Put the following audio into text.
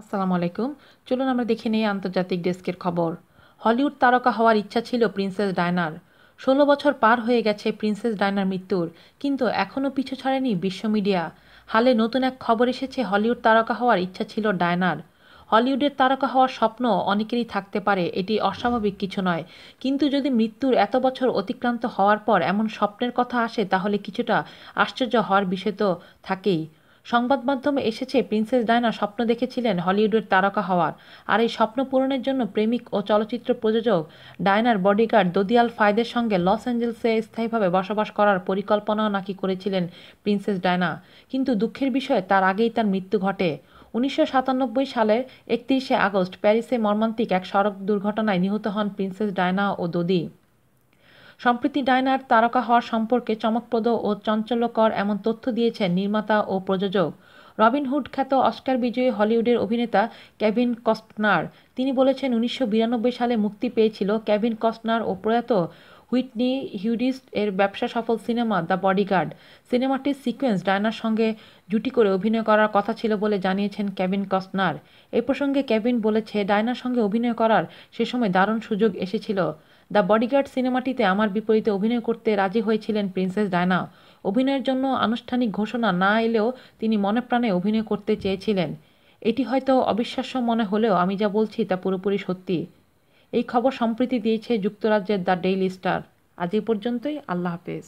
আসসালামু আলাইকুম। চলুন আমরা দেখে নিই আন্তর্জাতিক ডেস্কের খবর। হলিউড তারকা হওয়ার ইচ্ছা ছিল প্রিন্সেস ডায়নার। ষোলো বছর পার হয়ে গেছে প্রিন্সেস ডায়নার মৃত্যুর, কিন্তু এখনও পিছু ছাড়েনি বিশ্ব মিডিয়া। হালে নতুন এক খবর এসেছে, হলিউড তারকা হওয়ার ইচ্ছা ছিল ডায়নার। হলিউডের তারকা হওয়ার স্বপ্ন অনেকেরই থাকতে পারে, এটি অস্বাভাবিক কিছু নয়। কিন্তু যদি মৃত্যুর এত বছর অতিক্রান্ত হওয়ার পর এমন স্বপ্নের কথা আসে, তাহলে কিছুটা আশ্চর্য হওয়ার বিষয় তো থাকেই। সংবাদ মাধ্যমে এসেছে, প্রিন্সেস ডায়না স্বপ্ন দেখেছিলেন হলিউডের তারকা হওয়ার। আর এই স্বপ্ন পূরণের জন্য প্রেমিক ও চলচ্চিত্র প্রযোজক ডায়নার বডিগার্ড দদিয়াল ফায়দের সঙ্গে লস অ্যাঞ্জেলসে স্থায়ীভাবে বসবাস করার পরিকল্পনাও নাকি করেছিলেন প্রিন্সেস ডায়না। কিন্তু দুঃখের বিষয়ে, তার আগেই তার মৃত্যু ঘটে। উনিশশো সাতানব্বই সালের একত্রিশে আগস্ট প্যারিসে মর্মান্তিক এক সড়ক দুর্ঘটনায় নিহত হন প্রিন্সেস ডায়না ও দদি। সম্প্রতি ডায়নার তারকা হওয়ার সম্পর্কে চমকপ্রদ ও চঞ্চল্যকর এমন তথ্য দিয়েছেন নির্মাতা ও প্রযোজক। রবিনহুড খ্যাত অস্কার বিজয়ী হলিউডের অভিনেতা কেভিন কস্টনার। তিনি বলেছেন, উনিশশো বিরানব্বই সালে মুক্তি পেয়েছিল কেভিন কস্টনার ও প্রয়াত হুইটনি হিউডিস্ট এর ব্যবসা সফল সিনেমা দ্য বডিগার্ড সিনেমাটির সিকোয়েন্স ডায়নার সঙ্গে জুটি করে অভিনয় করার কথা ছিল বলে জানিয়েছেন কেভিন কস্টনার এ প্রসঙ্গে কেভিন বলেছে, ডায়নার সঙ্গে অভিনয় করার সে সময় দারুণ সুযোগ এসেছিল। দ্য বডিগার্ড সিনেমাটিতে আমার বিপরীতে অভিনয় করতে রাজি হয়েছিলেন প্রিন্সেস ডায়না। অভিনয়ের জন্য আনুষ্ঠানিক ঘোষণা না এলেও তিনি মনে প্রাণে অভিনয় করতে চেয়েছিলেন। এটি হয়তো অবিশ্বাস্য মনে হলেও আমি যা বলছি তা পুরোপুরি সত্যি। এই খবর সম্প্রতি দিয়েছে যুক্তরাজ্যের দ্য ডেইলি স্টার। আজ এই পর্যন্তই আল্লাহ হাফেজ।